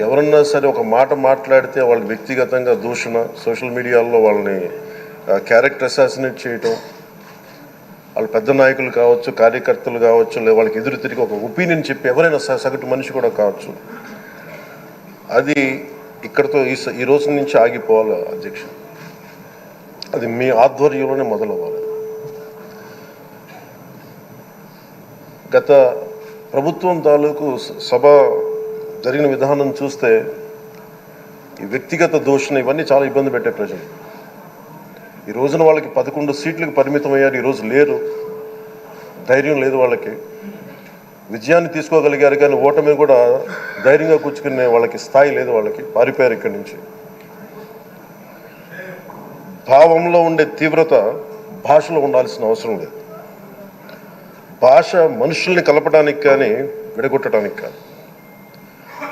ఎవరన్నా సరే ఒక మాట మాట్లాడితే వాళ్ళు వ్యక్తిగతంగా దూషణ సోషల్ మీడియాలో వాళ్ళని క్యారెక్టర్ అసాసినేట్ చేయటం వాళ్ళు పెద్ద నాయకులు కావచ్చు కార్యకర్తలు కావచ్చు లేదా వాళ్ళకి ఎదురు తిరిగి ఒక ఒపీనియన్ చెప్పి ఎవరైనా స- సగటు మనిషి కూడా కావచ్చు. అది ఇక్కడతో ఈ స- ఈ రోజు నుంచి ఆగిపోవాలి అధ్యక్ష. అది మీ ఆధ్వర్యంలోనే మొదలవ్వాలి. గత ప్రభుత్వం తాలూకు సభ జరిగిన విధానం చూస్తే ఈ వ్యక్తిగత దోషణ ఇవన్నీ చాలా ఇబ్బంది పెట్టే ప్రజలు. ఈ రోజున వాళ్ళకి పదకొండు సీట్లకు పరిమితం అయ్యారు ఈరోజు లేరు. ధైర్యం లేదు వాళ్ళకి. విజయాన్ని తీసుకోగలిగారు కానీ ఓటమి కూడా ధైర్యంగా కూర్చుకునే వాళ్ళకి స్థాయి లేదు వాళ్ళకి పారిపోయారు ఇక్కడి నుంచి. భావంలో ఉండే తీవ్రత భాషలో ఉండాల్సిన అవసరం లేదు. భాష మనుషుల్ని కలపడానికి కానీ విడగొట్టడానికి కాదు.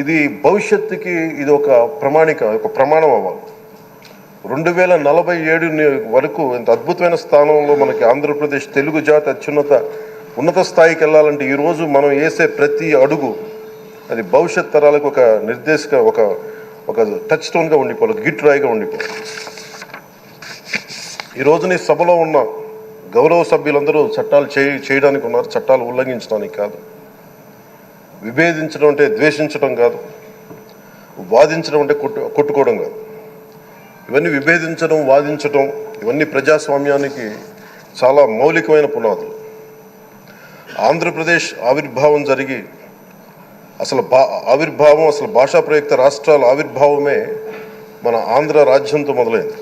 ఇది భవిష్యత్తుకి ఇది ఒక ప్రమాణిక ఒక ప్రమాణం అవ్వాలి. రెండు వేల నలభై ఏడు వరకు ఇంత అద్భుతమైన స్థానంలో మనకి ఆంధ్రప్రదేశ్ తెలుగు జాతి అత్యున్నత ఉన్నత స్థాయికి వెళ్ళాలంటే ఈరోజు మనం వేసే ప్రతి అడుగు అది భవిష్యత్ తరాలకు ఒక నిర్దేశక ఒక ఒక టచ్ స్టోన్గా ఉండిపోవాలి ఒక గిట్ రాయిగా ఉండిపోవాలి. ఈ నీ సభలో ఉన్న గౌరవ సభ్యులందరూ చట్టాలు చేయడానికి ఉన్నారు చట్టాలు ఉల్లంఘించడానికి కాదు. విభేదించడం అంటే ద్వేషించడం కాదు. వాదించడం అంటే కొట్టు కొట్టుకోవడం కాదు. ఇవన్నీ విభేదించడం వాదించడం ఇవన్నీ ప్రజాస్వామ్యానికి చాలా మౌలికమైన పునాదులు. ఆంధ్రప్రదేశ్ ఆవిర్భావం జరిగి అసలు భా ఆవిర్భావం అసలు భాషా ప్రయుక్త రాష్ట్రాల ఆవిర్భావమే మన ఆంధ్ర రాజ్యంతో మొదలైంది.